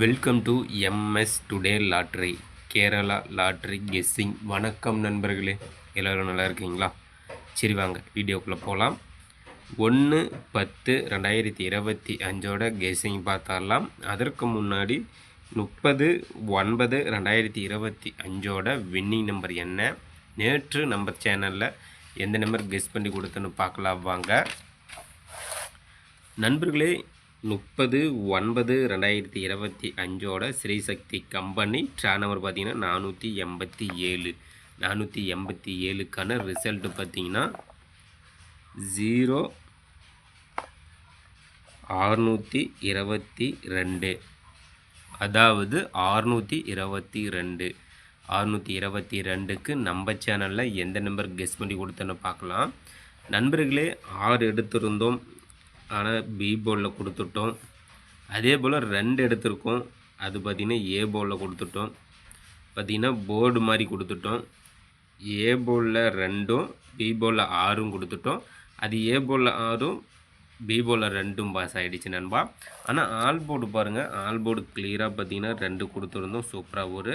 Welcome to MS today lottery Kerala lottery guessing வணக்கம் நண்பர்களே. எல்லோரும் நல்லா இருக்கீங்களா? சரி வாங்க வீடியோக்குள்ளே போகலாம் ஒன்று பத்து ரெண்டாயிரத்தி இருபத்தி அஞ்சோட கெஸ்ஸிங் பார்த்தாலாம் அதற்கு முன்னாடி முப்பது ஒன்பது ரெண்டாயிரத்தி இருபத்தி அஞ்சோட வின்னிங் நம்பர் என்ன? நேற்று நம்ம சேனலில் எந்த நம்பர் கெஸ் பண்ணி கொடுத்துன்னு பார்க்கலாம் வாங்க. நண்பர்களே முப்பது ஒன்பது ரெண்டாயிரத்தி இருபத்தி அஞ்சோட ஸ்ரீசக்தி கம்பெனி ட்ரா நம்பர் பார்த்தீங்கன்னா நானூற்றி எண்பத்தி ஏழு. நானூற்றி எண்பத்தி ஏழுக்கான ரிசல்ட்டு பார்த்தீங்கன்னா ஜீரோ ஆறுநூற்றி இருபத்தி ரெண்டு. அதாவது ஆறுநூற்றி இருபத்தி ரெண்டு. ஆறுநூற்றி இருபத்தி ரெண்டுக்கு நம்ம சேனலில் எந்த நம்பர் கெஸ் பண்ணி கொடுத்தோன்னு பார்க்கலாம். நண்பர்களே ஆறு எடுத்திருந்தோம். ஆனால் பி போலில் கொடுத்துட்டோம். அதே போல் ரெண்டு எடுத்திருக்கோம். அது பார்த்திங்கன்னா ஏ போலில் கொடுத்துட்டோம். பார்த்திங்கன்னா போர்டு மாதிரி கொடுத்துட்டோம். ஏ போலில் ரெண்டும் பி போலில் ஆறும் கொடுத்துட்டோம். அது ஏ போலில் ஆறும் பி போலில் ரெண்டும் பாஸ் ஆகிடுச்சு நண்பா. ஆனால் ஆல் போர்டு பாருங்கள் ஆல் போர்டு கிளியராக பார்த்தீங்கன்னா ரெண்டு கொடுத்துருந்தோம். சூப்பராக ஒரு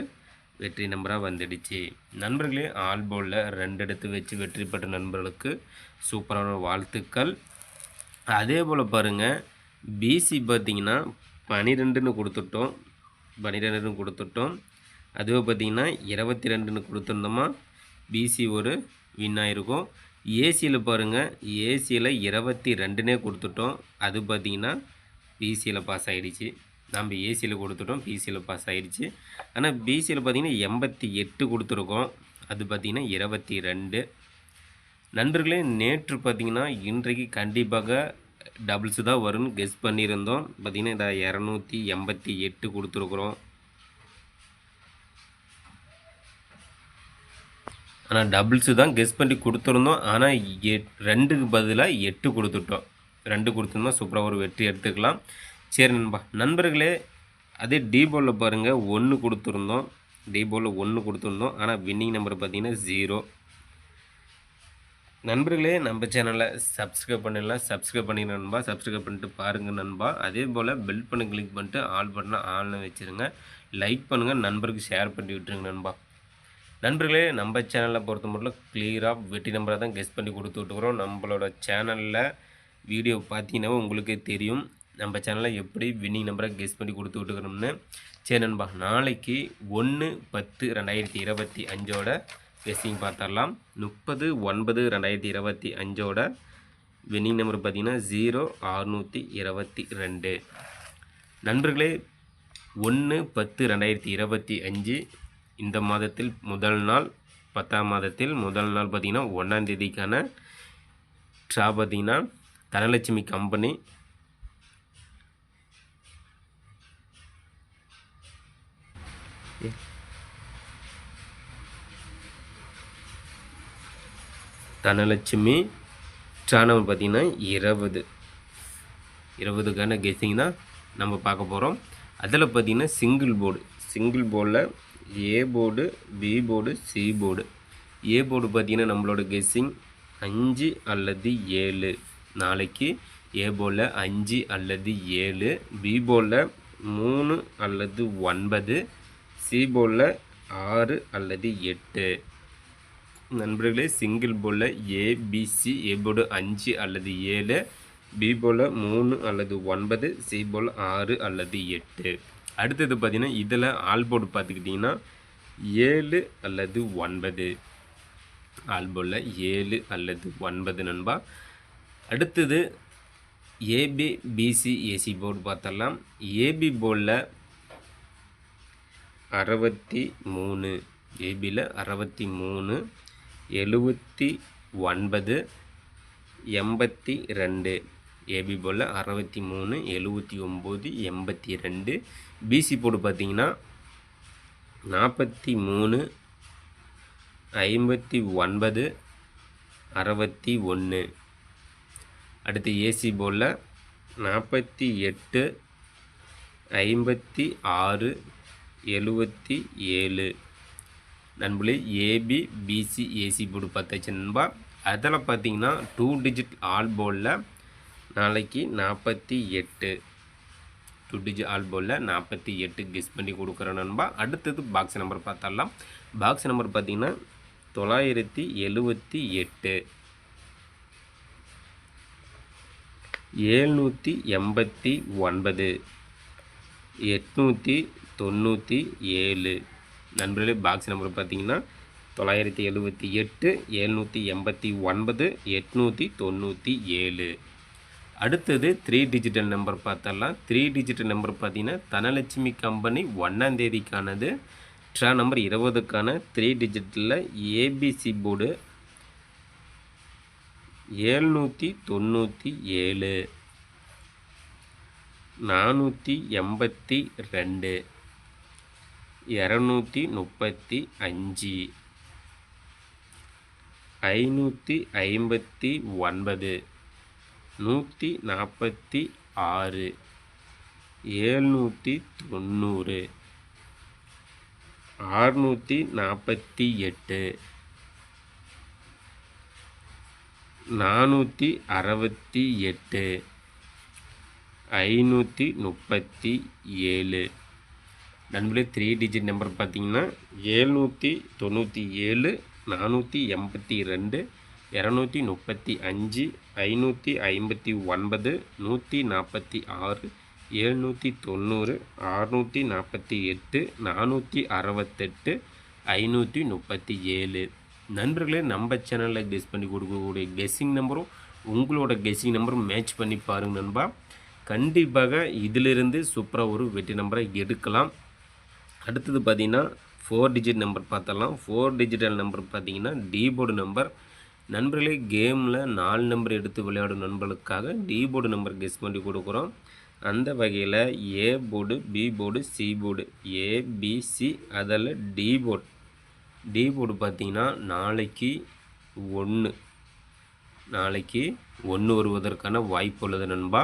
வெற்றி நம்பராக வந்துடுச்சு. நண்பர்களே ஆல் போர்டில் ரெண்டு எடுத்து வச்சு வெற்றி பெற்ற நண்பர்களுக்கு சூப்பரான வாழ்த்துக்கள். அதே போல் பாருங்கள் பிசி பார்த்தீங்கன்னா பனிரெண்டுன்னு கொடுத்துட்டோம். பன்னிரெண்டுன்னு கொடுத்துட்டோம். அதுவே பார்த்தீங்கன்னா இருபத்தி ரெண்டுன்னு கொடுத்துருந்தோமா பிசி ஒரு வின்னாயிருக்கும் ஏசியில் பாருங்கள் ஏசியில் இருபத்தி ரெண்டுனே கொடுத்துட்டோம். அது பார்த்திங்கன்னா பிசியில் பாஸ் ஆகிடுச்சு நம்ம ஏசியில் கொடுத்துட்டோம் பிசியில் பாஸ் ஆகிடுச்சு ஆனால் பிசியில் பார்த்திங்கன்னா எண்பத்தி எட்டு கொடுத்துருக்கோம். அது பார்த்திங்கன்னா இருபத்தி ரெண்டு நண்பர்களே நேற்று பார்த்தீங்கன்னா இன்றைக்கு கண்டிப்பாக டபுள்ஸு தான் வரும்னு கெஸ் பண்ணியிருந்தோம். பார்த்தீங்கன்னா இதை இரநூத்தி எண்பத்தி எட்டு கொடுத்துருக்குறோம். ஆனால் டபுள்ஸு தான் கெஸ் பண்ணி கொடுத்துருந்தோம். ஆனால் எட் ரெண்டுக்கு பதிலாக எட்டு கொடுத்துட்டோம். ரெண்டு கொடுத்துருந்தோம் சூப்பராக ஒரு வெற்றி எடுத்துக்கலாம். சரி நண்பா நண்பர்களே அதே டி பாருங்கள் ஒன்று கொடுத்துருந்தோம். டி ஒன்று கொடுத்துருந்தோம். ஆனால் வின்னிங் நம்பர் பார்த்தீங்கன்னா ஜீரோ நண்பர்களே நம்ம சேனலை சப்ஸ்கிரைப் பண்ணிடலாம். சப்ஸ்கிரைப் பண்ணி நண்பா சப்ஸ்கிரைப் பண்ணிட்டு பாருங்கள் நண்பா. அதே போல் பெல் பண்ணி கிளிக் பண்ணிட்டு ஆல் பண்ண ஆன்ல வச்சுருங்க. லைக் பண்ணுங்கள் நண்பருக்கு ஷேர் பண்ணி விட்டுருங்க நண்பா. நண்பர்களே நம்ம சேனலில் பொறுத்த மட்டும் கிளியராக வெட்டி நம்பரை தான் கெஸ் பண்ணி கொடுத்து விட்டுக்கிறோம் நம்மளோட சேனலில் வீடியோ பார்த்தீங்கன்னா உங்களுக்கே தெரியும். நம்ம சேனலில் எப்படி வின்னிங் நம்பரை கெஸ் பண்ணி கொடுத்து விட்டுக்கிறோம்னு. சரி நண்பா நாளைக்கு ஒன்று பத்து ரெண்டாயிரத்தி இருபத்தி அஞ்சோட கெஸ்ஸிங் பார்த்துடலாம். முப்பது ஒன்பது ரெண்டாயிரத்தி இருபத்தி அஞ்சோட வின்னிங் நம்பர் பார்த்தீங்கன்னா ஜீரோ அறுநூற்றி இருபத்தி ரெண்டு. நண்பர்களே ஒன்று பத்து ரெண்டாயிரத்தி இருபத்தி அஞ்சு இந்த மாதத்தில் முதல் நாள் பத்தாம் மாதத்தில் முதல் நாள் பார்த்திங்கன்னா ஒன்றாந்தேதிக்கான ட்ரா பார்த்திங்கன்னா தனலட்சுமி கம்பெனி தனலட்சுமி ட்ரானவர் பார்த்திங்கன்னா இருபது. இருபதுக்கான கெஸிங் தான் நம்ம பார்க்க போகிறோம் அதில் பார்த்திங்கன்னா சிங்கிள் போர்டு சிங்கிள் போர்டில் A board B board C board A board பார்த்திங்கன்னா நம்மளோட கெஸ்ஸிங் அஞ்சு அல்லது ஏழு. நாளைக்கு ஏ போர்டில் அஞ்சு அல்லது ஏழு. பி போர்டில் மூணு அல்லது ஒன்பது. சி போர்டில் ஆறு அல்லது எட்டு. நண்பர்களே சிங்கிள் போலில் ஏபிசி ஏ போர்டு அஞ்சு அல்லது ஏழு பி போல் மூணு அல்லது ஒன்பது சி போல் ஆறு அல்லது எட்டு. அடுத்தது பார்த்திங்கன்னா இதில் ஆல் போர்டு பார்த்துக்கிட்டிங்கன்னா ஏழு அல்லது ஒன்பது. ஆல் போர்டில் ஏழு அல்லது ஒன்பது நண்பா. அடுத்தது ஏபி பிசி ஏசி போர்டு பார்த்தலாம் ஏபி போர்டில் அறுபத்தி மூணு. ஏபியில் அறுபத்தி மூணு. எழுபத்தி ஒன்பது எண்பத்தி ரெண்டு. ஏபி போல் அறுபத்தி மூணு எழுபத்தி ஒம்பது எண்பத்தி ரெண்டு. பிசி போர்டு பார்த்தீங்கன்னா நாற்பத்தி மூணு ஐம்பத்தி ஒன்பது அறுபத்தி ஒன்று. அடுத்து ஏசி போல் நாற்பத்தி எட்டு ஐம்பத்தி ஆறு எழுபத்தி ஏழு. நண்பர்களே ஏபி பிசி ஏசி போர்டு பார்த்தாச்சு நண்பா. அதில் பார்த்தீங்கன்னா டூ டிஜிட் ஆல் போர்டில் நாளைக்கு நாற்பத்தி எட்டு. டூ டிஜிட் ஆல்போவில் நாற்பத்தி எட்டு கெஸ் பண்ணி கொடுக்குறேன் நண்பா. அடுத்தது பாக்ஸ் நம்பர் பார்த்தாலாம் பாக்ஸ் நம்பர் பார்த்தீங்கன்னா தொள்ளாயிரத்தி எழுபத்தி எட்டு. ஏழ்நூற்றி எண்பத்தி ஒன்பது. எட்நூற்றி தொண்ணூற்றி ஏழு. நண்பர்களே பாக்ஸ் நம்பர் பார்த்தீங்கன்னா தொள்ளாயிரத்தி எழுபத்தி எட்டு எழுநூற்றி எண்பத்தி ஒன்பது எட்நூற்றி தொண்ணூற்றி ஏழு. அடுத்தது த்ரீ டிஜிட்டல் நம்பர் பார்த்தரலாம் த்ரீ டிஜிட்டல் நம்பர் பார்த்தீங்கன்னா தனலட்சுமி கம்பெனி ஒன்றாந்தேதிக்கானது ட்ரா நம்பர் இருபதுக்கான த்ரீ டிஜிட்டலில் ஏபிசி போர்டு ஏழ்நூற்றி தொண்ணூற்றி ஏழு. நானூற்றி எண்பத்தி ரெண்டு. இரநூத்தி முப்பத்தி அஞ்சு. ஐநூற்றி ஐம்பத்தி ஒன்பது. நூற்றி நாற்பத்தி ஆறு. ஏழ்நூற்றி தொண்ணூறு. ஆறுநூற்றி நாற்பத்தி எட்டு. நானூற்றி அறுபத்தி எட்டு. ஐநூற்றி முப்பத்தி ஏழு. நண்பர்களே த்ரீ டிஜிட் நம்பர் பார்த்தீங்கன்னா ஏழ்நூற்றி தொண்ணூற்றி ஏழு நானூற்றி எண்பத்தி ரெண்டு இரநூத்தி முப்பத்தி அஞ்சு ஐநூற்றி ஐம்பத்தி ஒன்பது நூற்றி நாற்பத்தி ஆறு எழுநூற்றி தொண்ணூறு அறுநூற்றி நாற்பத்தி எட்டு நானூற்றி அறுபத்தெட்டு ஐநூற்றி முப்பத்தி ஏழு. நண்பர்களே நம்ம சேனலில் கெஸ் பண்ணி கொடுக்கக்கூடிய கெஸ்ஸிங் நம்பரும் உங்களோட கெஸ்ஸிங் நம்பரும் மேட்ச் பண்ணி பாருங்க நண்பா. கண்டிப்பாக இதிலிருந்து சூப்பராக ஒரு வெற்றி நம்பரை எடுக்கலாம். அடுத்தது பார்த்தீங்கன்னா ஃபோர் டிஜிட் நம்பர் பார்த்தலாம் ஃபோர் டிஜிட்டல் நம்பர் பார்த்தீங்கன்னா டீபோர்டு நம்பர் நண்பர்களே கேமில் நாலு நம்பர் எடுத்து விளையாடும் நண்பர்களுக்காக டி போர்டு நம்பர் கெஸ் பண்ணி கொடுக்குறோம். அந்த வகையில் A board B board C board ABC அதில் டி போர்டு டி போர்டு பார்த்தீங்கன்னா நாளைக்கு ஒன்று நாளைக்கு ஒன்று வருவதற்கான வாய்ப்பு உள்ளது நண்பா.